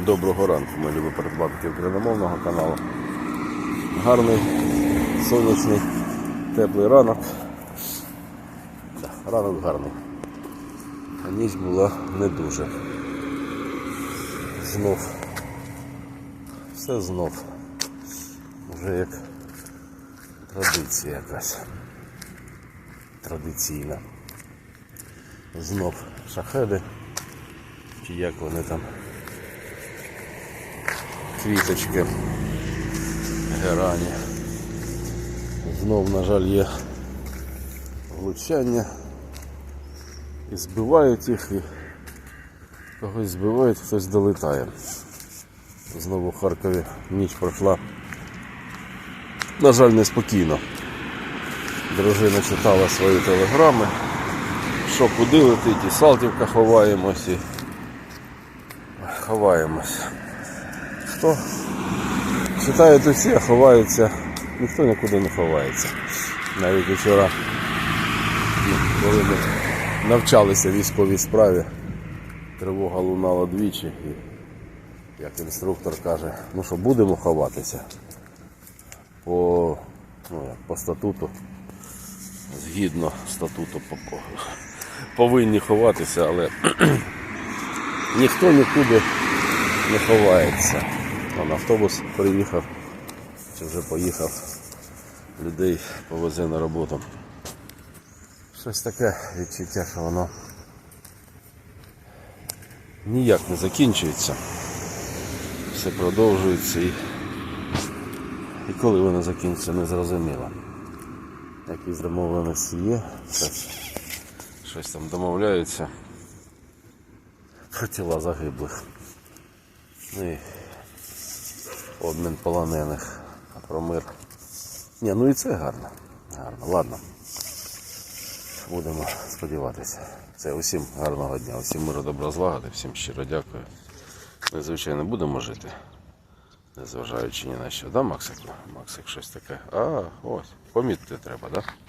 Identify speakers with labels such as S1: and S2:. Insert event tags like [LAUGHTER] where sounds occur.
S1: Доброго ранку, мої любі передбатки україномовного каналу. Гарний, сонячний, теплий ранок. Ранок гарний. А ніч була не дуже. Знов. Все знов. Вже як традиція якась. Традиційна. Знов шахеди. Чи як вони там квіточки, герані. Знов, на жаль, є влучання. І збивають їх, і когось збивають, хтось долетає. Знову в Харкові ніч пройшла. На жаль, неспокійно. Дружина читала свої телеграми, що куди летить, і Салтівка ховаємось, і ховаємось. Хто читають усі, а ховаються, ніхто нікуди не ховається. Навіть вчора, ну, коли ми навчалися військовій справі, тривога лунала двічі, і як інструктор каже, ну що будемо ховатися по, ну, по статуту, згідно статуту по- по- повинні ховатися, але [CLEARS THROAT] ніхто нікуди не ховається. Вон автобус приїхав, чи вже поїхав, людей повезе на роботу. Щось таке відчуття, що воно ніяк не закінчується. Все продовжується і, і коли воно закінчиться, не зрозуміло. Якісь домовленості є, щось, щось там домовляються про тіла загиблих. Ну і обмін полонених, про мир. Ні, ну і це гарно. Гарно, ладно. Будемо сподіватися. Це усім гарного дня, усім миру добра злагоди, всім щиро дякую. Ми, звичайно, будемо жити, незважаючи ні на що. Да, Максик? Максик щось таке. А, ось, помітити треба, так? Да?